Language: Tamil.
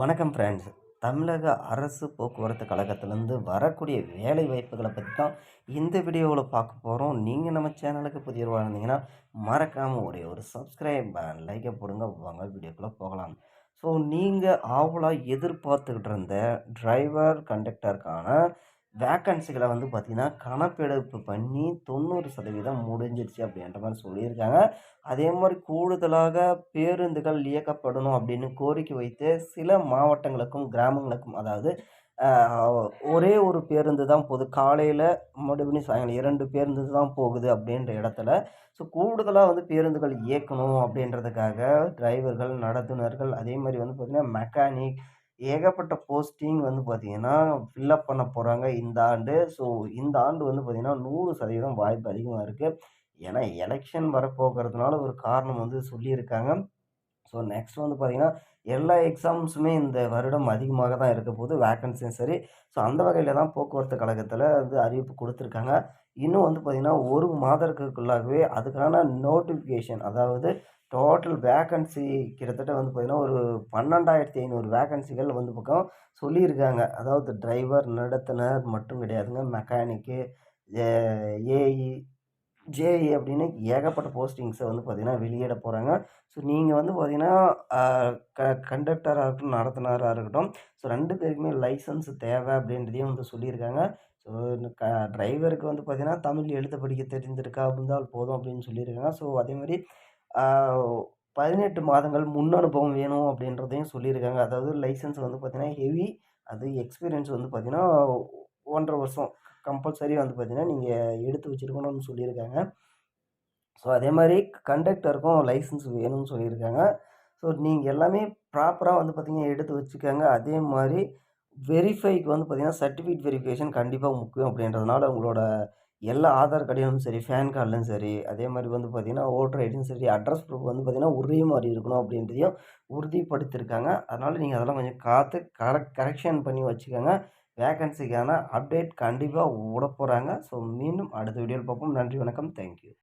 வணக்கம் ஃப்ரெண்ட்ஸ் தமிழக அரசு போக்குவரத்து கழகத்திலேருந்து வரக்கூடிய வேலை வாய்ப்புகளை பற்றி தான் இந்த வீடியோவில் பார்க்க போகிறோம் நீங்கள் நம்ம சேனலுக்கு புதியவராக இருந்தீங்கன்னா மறக்காமல் ஒரே ஒரு சப்ஸ்கிரைப் லைக்கை போடுங்க. வாங்க வீடியோக்குள்ளே போகலாம். ஸோ நீங்கள் ஆவலாக எதிர்பார்த்துக்கிட்டு இருந்த டிரைவர் கண்டக்டருக்கான வேக்கன்சிகளை வந்து பார்த்திங்கன்னா கணக்கெடுப்பு பண்ணி தொண்ணூறு சதவீதம் முடிஞ்சிருச்சு அப்படின்ற மாதிரி சொல்லியிருக்காங்க. அதே மாதிரி கூடுதலாக பேருந்துகள் இயக்கப்படணும் அப்படின்னு கோரிக்கை வைத்து சில மாவட்டங்களுக்கும் கிராமங்களுக்கும் அதாவது ஒரே ஒரு பேருந்து தான் போகுது. காலையில் மறுபடியும் சாயங்காலம் இரண்டு பேருந்து தான் போகுது அப்படின்ற இடத்துல. ஸோ கூடுதலாக வந்து பேருந்துகள் இயக்கணும் அப்படின்றதுக்காக டிரைவர்கள் நடத்துனர்கள் அதே மாதிரி வந்து பார்த்திங்கன்னா மெக்கானிக் ஏகப்பட்ட போஸ்டிங் வந்து பார்த்திங்கன்னா ஃபில்லப் பண்ண போகிறாங்க இந்த ஆண்டு. ஸோ இந்த ஆண்டு வந்து பார்த்திங்கன்னா நூறு சதவீதம் வாய்ப்பு அதிகமாக இருக்குது ஏன்னா எலெக்ஷன் வரப்போகிறதுனால ஒரு காரணம் வந்து சொல்லியிருக்காங்க. ஸோ நெக்ஸ்ட் வந்து பார்த்திங்கன்னா எல்லா எக்ஸாம்ஸுமே இந்த வருடம் அதிகமாக தான் இருக்க போது வேக்கன்சியும் சரி. ஸோ அந்த வகையில் தான் போக்குவரத்து கழகத்தில் வந்து அறிவிப்பு கொடுத்துருக்காங்க. இன்னும் வந்து பார்த்திங்கன்னா ஒரு மாதத்துக்குள்ளாகவே அதுக்கான நோட்டிஃபிகேஷன் அதாவது டோட்டல் வேக்கன்சி கிட்டத்தட்ட வந்து பார்த்திங்கன்னா ஒரு பன்னெண்டாயிரத்தி ஐநூறு வேக்கன்சிகள் வந்து பக்கம் சொல்லியிருக்காங்க. அதாவது டிரைவர் நடத்துனர் மட்டும் கிடையாதுங்க. மெக்கானிக்கு ஏஇ ஜேஇ அப்படின்னு ஏகப்பட்ட போஸ்டிங்ஸை வந்து பார்த்திங்கன்னா வெளியிட போகிறாங்க ஸோ நீங்கள் வந்து பார்த்திங்கன்னா க கண்டக்டராக இருக்கட்டும் நடத்துனராக இருக்கட்டும் ஸோ ரெண்டு பேருக்குமே லைசன்ஸ் தேவை அப்படின்றதையும் வந்து சொல்லியிருக்காங்க. ஸோ க டிரைவருக்கு வந்து பார்த்திங்கன்னா தமிழ் எழுத படிக்க தெரிஞ்சிருக்கா இருந்தால் போதும் அப்படின்னு சொல்லியிருக்காங்க. ஸோ அதேமாதிரி பதினெட்டு மாதங்கள் முன் அனுபவம் வேணும் அப்படின்றதையும் சொல்லியிருக்காங்க. அதாவது லைசன்ஸ் வந்து பார்த்திங்கன்னா ஹெவி அது எக்ஸ்பீரியன்ஸ் வந்து பார்த்திங்கன்னா ஒன்றரை வருஷம். கம்பல்சரி வந்து பார்த்திங்கன்னா நீங்கள் எடுத்து வச்சுருக்கணும்னு சொல்லியிருக்காங்க. ஸோ அதே மாதிரி கண்டக்டருக்கும் லைசன்ஸ் வேணும்னு சொல்லியிருக்காங்க. ஸோ நீங்கள் எல்லாமே ப்ராப்பராக வந்து பார்த்திங்கன்னா எடுத்து வச்சுக்கோங்க. அதே மாதிரி வெரிஃபைக்கு வந்து பார்த்திங்கன்னா சர்டிஃபிகேட் வெரிஃபிகேஷன் கண்டிப்பாக முக்கியம் அப்படின்றதுனால உங்களோட எல்லா ஆதார் கார்டிலும் சரி பேன் கார்டிலும் சரி அதே மாதிரி வந்து பார்த்திங்கன்னா ஓட்டர் ஐடியும் சரி அட்ரஸ் ப்ரூஃப் வந்து பார்த்திங்கன்னா ஒரே மாதிரி இருக்கணும் அப்படின்றதையும் உறுதிப்படுத்தியிருக்காங்க. அதனால் நீங்கள் அதெல்லாம் கொஞ்சம் காத்து கரெக்ட் கரெக்ஷன் பண்ணி வச்சுக்கோங்க. வேகன்சிக்கான அப்டேட் கண்டிப்பாக விட போகிறாங்க ஸோ மீண்டும் அடுத்த வீடியோவில் பார்ப்போம். நன்றி வணக்கம். தேங்க்யூ